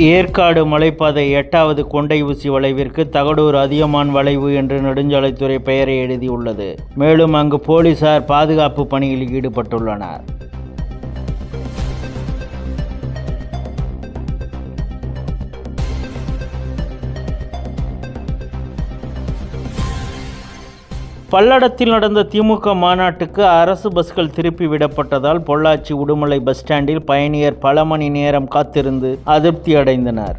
ஏற்காடு மலைப்பாதை எட்டாவது கொண்டை ஊசி வளைவிற்கு தகடூர் அதியமான் வளைவு என்று நெடுஞ்சாலைத்துறை பெயரை எழுதியுள்ளது. மேலும் அங்கு போலீசார் பாதுகாப்பு பணியில் ஈடுபட்டுள்ளனர். பல்லடத்தில் நடந்த திமுக மாநாட்டுக்கு அரசு பஸ்கள் திருப்பி விடப்பட்டதால் பொள்ளாச்சி உடுமலை பஸ் ஸ்டாண்டில் பயணியர் பல மணி நேரம் காத்திருந்து அதிருப்தி அடைந்தனர்.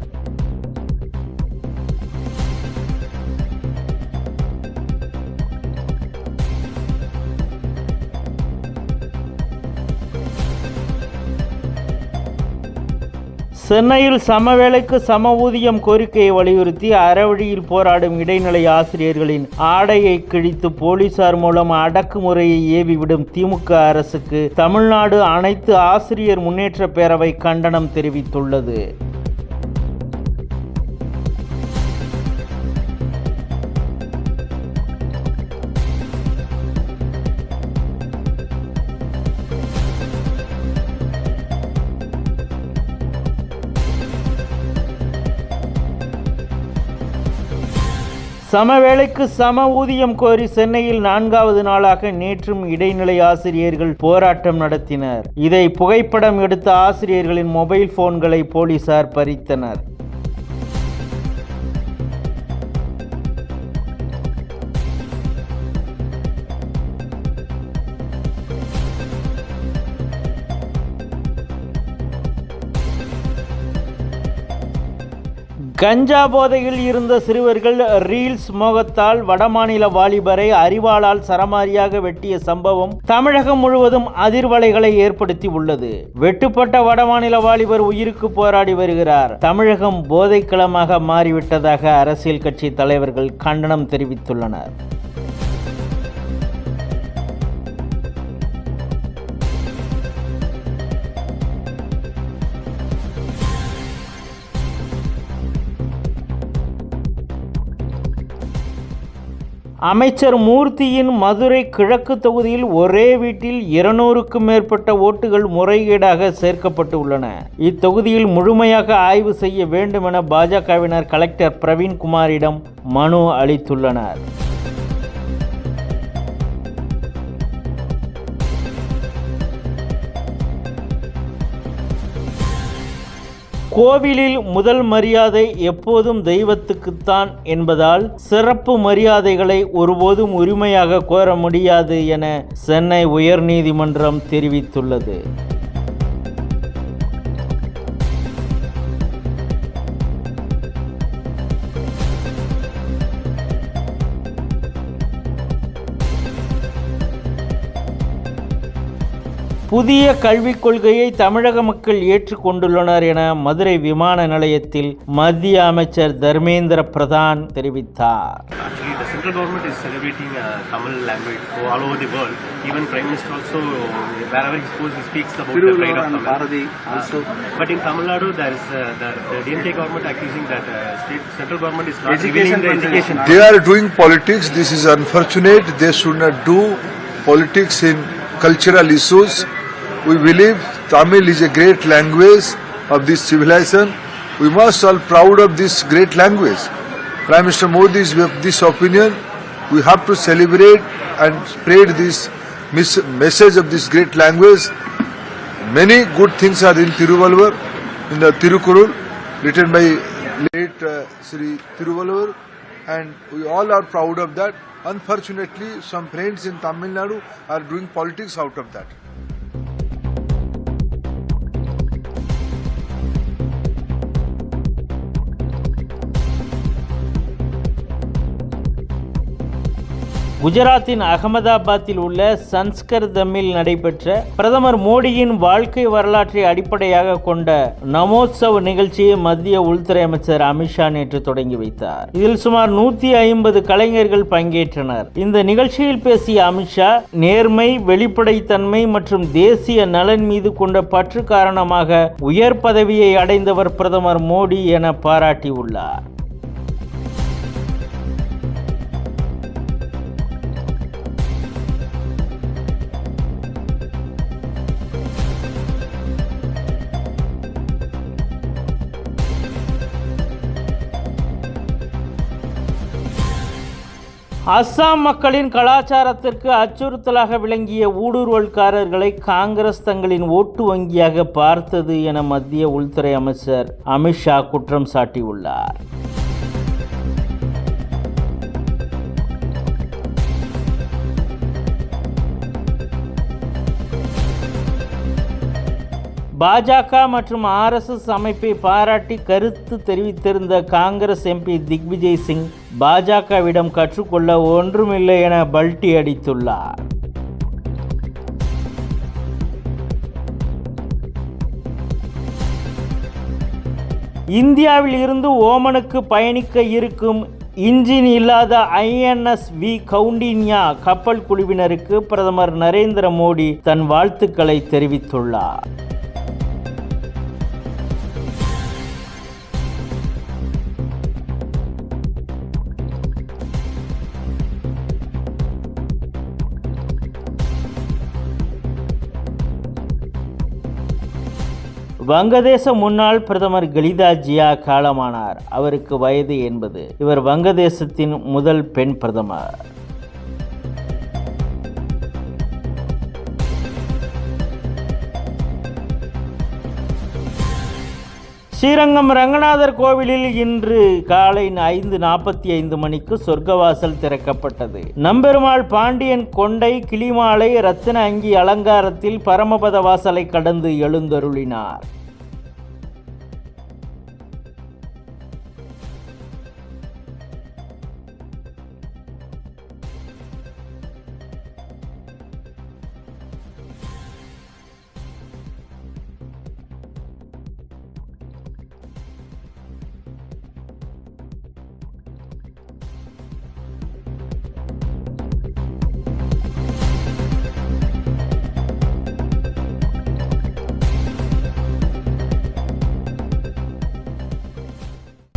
சென்னையில் சமவேளைக்கு சம ஊதியம் கோரிக்கையை வலியுறுத்தி அறவழியில் போராடும் இடைநிலை ஆசிரியர்களின் ஆடையை கிழித்து போலீசார் மூலம் அடக்குமுறையை ஏவிவிடும் திமுக அரசுக்கு தமிழ்நாடு அனைத்து ஆசிரியர் முன்னேற்ற பேரவை கண்டனம் தெரிவித்துள்ளது. சமவேளைக்கு சம ஊதியம் கோரி சென்னையில் நான்காவது நாளாக நேற்றும் இடைநிலை ஆசிரியர்கள் போராட்டம் நடத்தினர். இதை புகைப்படம் எடுத்த ஆசிரியர்களின் மொபைல் போன்களை போலீசார் பறித்தனர். கஞ்சா போதையில் இருந்த சிறுவர்கள் ரீல்ஸ் மோகத்தால் வடமாநில வாலிபரை அறிவாளால் சரமாரியாக வெட்டிய சம்பவம் தமிழகம் முழுவதும் அதிர்வலைகளை ஏற்படுத்தி உள்ளது. வெட்டுப்பட்ட வடமாநில வாலிபர் உயிருக்கு போராடி வருகிறார். தமிழகம் போதைக்களமாக மாறிவிட்டதாக அரசியல் கட்சி தலைவர்கள் கண்டனம் தெரிவித்துள்ளனர். அமைச்சர் மூர்த்தியின் மதுரை கிழக்கு தொகுதியில் ஒரே வீட்டில் இருநூறுக்கும் மேற்பட்ட ஓட்டுகள் முறைகேடாக சேர்க்கப்பட்டு உள்ளன. இத்தொகுதியில் முழுமையாக ஆய்வு செய்ய வேண்டும் என பாஜகவினர் கலெக்டர் பிரவீன்குமாரிடம் மனு அளித்துள்ளனர். கோவிலில் முதல் மரியாதை எப்போதும் தெய்வத்துக்குத்தான் என்பதால் சிறப்பு மரியாதைகளை ஒருபோதும் உரிமையாக கோர முடியாது என சென்னை உயர்நீதிமன்றம் தெரிவித்துள்ளது. புதிய கல்விக் கொள்கையை தமிழக மக்கள் ஏற்றுக்கொண்டுள்ளனர் என மதுரை விமான நிலையத்தில் மத்திய அமைச்சர் தர்மேந்திர பிரதான் தெரிவித்தார் Actually, the central government is celebrating uh, Tamil language so all over the world. Even Prime Minister also, wherever he goes, he speaks about the pride of Tamil. Bharati also. But in Tamil Nadu, there is uh, the, the DMK government accusing that uh, state central government is not Education revealing the for education. information. They are doing politics. This is unfortunate. They should not do politics in cultural issues. We believe Tamil is a great language of this civilization. We must all proud of this great language. Prime Minister Modi is of this opinion. We have to celebrate and spread this message of this great language. Many good things are in Tiruvalur, in the Tirukurul, written by late uh, Sri Tiruvalur, and we all are proud of that. Unfortunately, some friends in Tamil Nadu are doing politics out of that. குஜராத்தின் அகமதாபாத்தில் உள்ள சன்ஸ்கர் தம்மில் நடைபெற்ற பிரதமர் மோடியின் வாழ்க்கை வரலாற்றை அடிப்படையாக கொண்ட நமோத்சவ் நிகழ்ச்சியை மத்திய உள்துறை அமைச்சர் அமித்ஷா நேற்று தொடங்கி வைத்தார். இதில் சுமார் நூத்தி ஐம்பது கலைஞர்கள் பங்கேற்றனர். இந்த நிகழ்ச்சியில் பேசிய அமித்ஷா நேர்மை வெளிப்படைத்தன்மை மற்றும் தேசிய நலன் மீது கொண்ட பற்று காரணமாக உயர் பதவியை அடைந்தவர் பிரதமர் மோடி என பாராட்டியுள்ளார். அஸ்ஸாம் மக்களின் கலாச்சாரத்திற்கு அச்சுறுத்தலாக விளங்கிய ஊடுருவல்காரர்களை காங்கிரஸ் தங்களின் ஓட்டு வங்கியாக பார்த்தது என மத்திய உள்துறை அமைச்சர் அமித்ஷா குற்றம் சாட்டியுள்ளார். பாஜக மற்றும் ஆர்எஸ்எஸ் அமைப்பை பாராட்டி கருத்து தெரிவித்திருந்த காங்கிரஸ் எம்பி திக்விஜய் சிங் பாஜகவிடம் கற்றுக்கொள்ள ஒன்றுமில்லை என பல்டி அடித்துள்ளார். இந்தியாவில் இருந்து ஓமனுக்கு பயணிக்க இருக்கும் இன்ஜின் இல்லாத ஐஎன்எஸ் வி கவுண்டின்யா கப்பல் குழுவினருக்கு பிரதமர் நரேந்திர மோடி தன் வாழ்த்துக்களை தெரிவித்துள்ளார். வங்கதேச முன்னாள் பிரதமர் கலிதா ஜியா காலமானார். அவருக்கு வயது எண்பது. இவர் வங்கதேசத்தின் முதல் பெண் பிரதமர். ஸ்ரீரங்கம் ரங்கநாதர் கோவிலில் இன்று காலை ஐந்து நாற்பத்தி ஐந்து மணிக்கு சொர்க்கவாசல் திறக்கப்பட்டது. நம்பெருமாள் பாண்டியன் கொண்டை கிளிமாலை ரத்தின அங்கி அலங்காரத்தில் பரமபத வாசலை கடந்து எழுந்தருளினார்.